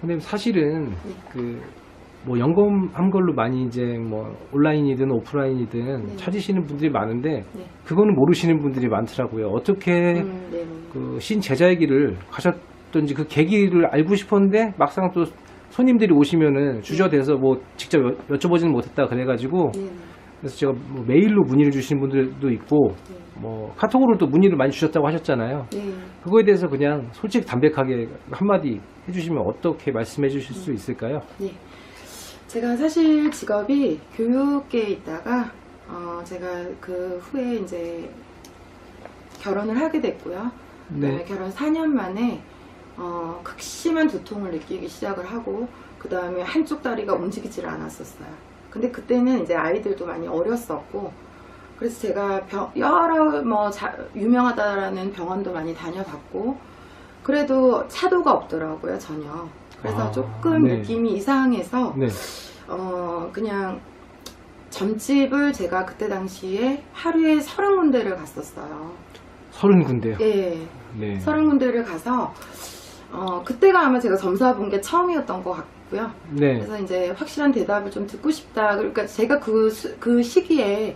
선생님 사실은 네. 그뭐 연금한 걸로 많이 이제 뭐 온라인이든 오프라인이든 네. 찾으시는 분들이 많은데 네. 그거는 모르시는 분들이 많더라고요. 어떻게 음, 네. 그 신제자의 길을 가셨던지 그 계기를 알고 싶었는데 막상 또 손님들이 오시면은 주저돼서 뭐 직접 여- 여쭤보지는 못했다 그래가지고 네. 그래서 제가 뭐 메일로 문의를 주시는 분들도 있고 네. 뭐 카톡으로 또 문의를 많이 주셨다고 하셨잖아요. 네. 그거에 대해서 그냥 솔직 담백하게 한마디 해주시면 어떻게 말씀해 주실 수 있을까요? 네. 제가 사실 직업이 교육계에 있다가 어, 제가 그 후에 이제 결혼을 하게 됐고요. 네. 결혼 4년 만에 어, 극심한 두통을 느끼기 시작을 하고 그 다음에 한쪽 다리가 움직이질 않았었어요. 근데 그때는 이제 아이들도 많이 어렸었고 그래서 제가 병- 여러 뭐 자- 유명하다라는 병원도 많이 다녀봤고 그래도 차도가 없더라고요 전혀. 그래서 아, 조금 네. 느낌이 이상해서 네. 어 그냥 점집을 제가 그때 당시에 하루에 서른 군데를 갔었어요. 서른 군데요. 예. 네. 서른 군데를 가서 어 그때가 아마 제가 점사 본 게 처음이었던 것 같고요. 네. 그래서 이제 확실한 대답을 좀 듣고 싶다. 그러니까 제가 그, 수- 그 시기에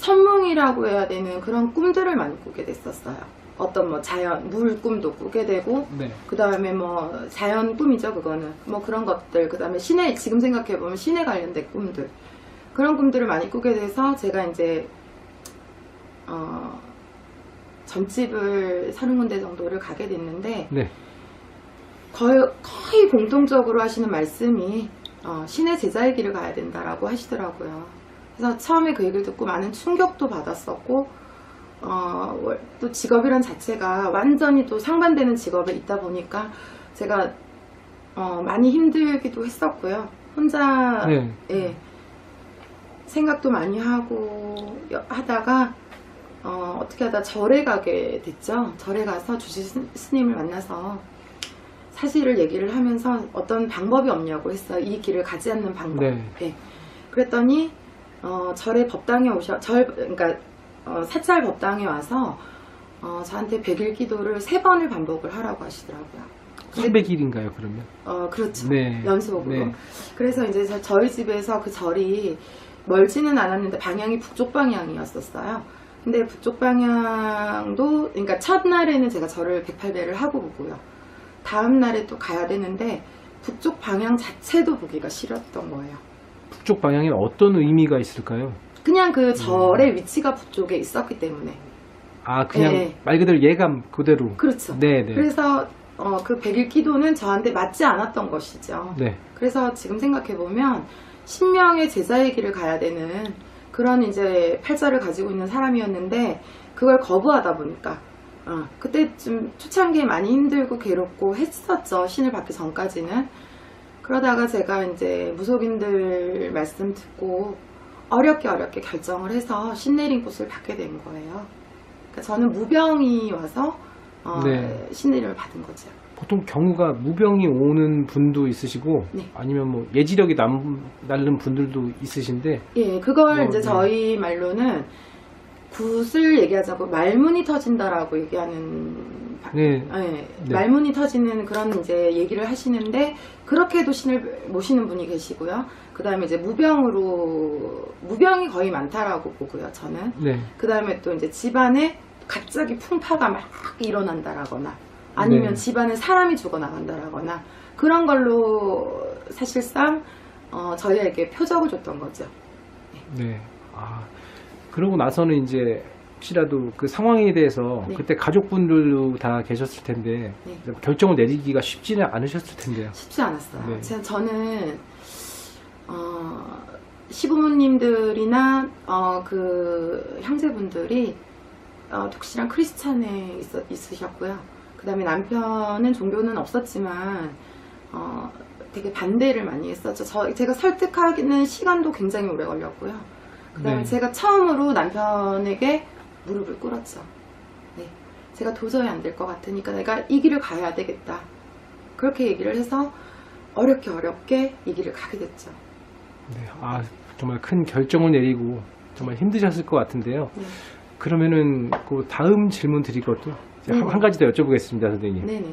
선몽이라고 해야 되는 그런 꿈들을 많이 꾸게 됐었어요. 어떤 뭐 자연, 물 꿈도 꾸게 되고, 네. 그 다음에 뭐 자연 꿈이죠, 그거는. 뭐 그런 것들. 그 다음에 신에, 지금 생각해보면 신에 관련된 꿈들. 그런 꿈들을 많이 꾸게 돼서 제가 이제, 어, 점집을 서른 군데 정도를 가게 됐는데, 네. 거의, 거의 공통적으로 하시는 말씀이 어, 신의 제자의 길을 가야 된다라고 하시더라고요. 그래서 처음에 그 얘기를 듣고 많은 충격도 받았었고 어, 월- 또 직업이란 자체가 완전히 또 상반되는 직업에 있다 보니까 제가 어, 많이 힘들기도 했었고요. 혼자 네. 예, 생각도 많이 하고 여- 하다가 어, 떻게 하다 절에 가게 됐죠. 절에 가서 주지 스- 스님을 만나서 사실을 얘기를 하면서 어떤 방법이 없냐고 했어요. 이 길을 가지 않는 방법. 네. 예. 그랬더니 어, 절에 법당에 오셔 절 그러니까 어, 사찰 법당에 와서 어, 저한테 백일 기도를 세 번을 반복을 하라고 하시더라고요. 근데 300일인가요, 그러면? 어, 그렇죠. 네. 연속으로. 네. 그래서 이제 저- 저희 집에서 그 절이 멀지는 않았는데 방향이 북쪽 방향이었었어요. 근데 북쪽 방향도, 그러니까 첫날에는 제가 절을 108배를 하고 보고요. 다음 날에 또 가야 되는데 북쪽 방향 자체도 보기가 싫었던 거예요. 북쪽 방향에 어떤 의미가 있을까요? 그냥 그 절의 위치가 북쪽에 있었기 때문에. 아, 그냥 네. 말 그대로 예감 그대로. 그렇죠. 네, 네. 그래서 어, 그 백일 기도는 저한테 맞지 않았던 것이죠. 네. 그래서 지금 생각해 보면 신명의 제자의 길을 가야 되는 그런 이제 팔자를 가지고 있는 사람이었는데 그걸 거부하다 보니까 어, 그때 좀 초창기에 많이 힘들고 괴롭고 했었죠 신을 받기 전까지는 그러다가 제가 이제 무속인들 말씀 듣고 어렵게 어렵게 결정을 해서 신내린 꽃을 받게 된 거예요 그러니까 저는 무병이 와서 어, 네. 신내림을 받은 거죠 보통 경우가 무병이 오는 분도 있으시고 네. 아니면 뭐 예지력이 남, 날른 분들도 있으신데 예, 그걸 뭐, 이제 네. 저희 말로는 굿을 얘기하자고 말문이 터진다라고 얘기하는 바- 네. 예, 네. 말문이 터지는 그런 이제 얘기를 하시는데 그렇게도 신을 모시는 분이 계시고요. 그 다음에 이제 무병으로 무병이 거의 많다라고 보고요. 저는 네. 그 다음에 또 이제 집안에 갑자기 풍파가 막 일어난다라거나 아니면 네. 집안에 사람이 죽어나간다라거나 그런 걸로 사실상 어, 저희에게 표적을 줬던 거죠. 네. 아, 그러고 나서는 이제 혹시라도 그 상황에 대해서 네. 그때 가족분들도 다 계셨을 텐데 네. 결정을 내리기가 쉽지는 않으셨을 텐데요. 쉽지 않았어요. 네. 제- 저는 어, 시부모님들이나 어, 그 형제분들이 어, 독실한 크리스찬에 있, 있으셨고요. 그 다음에 남편은 종교는 없었지만 어, 되게 반대를 많이 했었죠. 저, 제가 설득하기는 시간도 굉장히 오래 걸렸고요. 그 다음에 네. 제가 처음으로 남편에게 무릎을 꿇었죠. 네. 제가 도저히 안 될 것 같으니까 내가 이 길을 가야 되겠다. 그렇게 얘기를 해서 어렵게 어렵게 이 길을 가게 됐죠. 네. 아, 정말 큰 결정을 내리고 정말 힘드셨을 것 같은데요. 네. 그러면은 그 다음 질문 드릴 것도 네. 한 가지 더 여쭤보겠습니다, 선생님. 네네.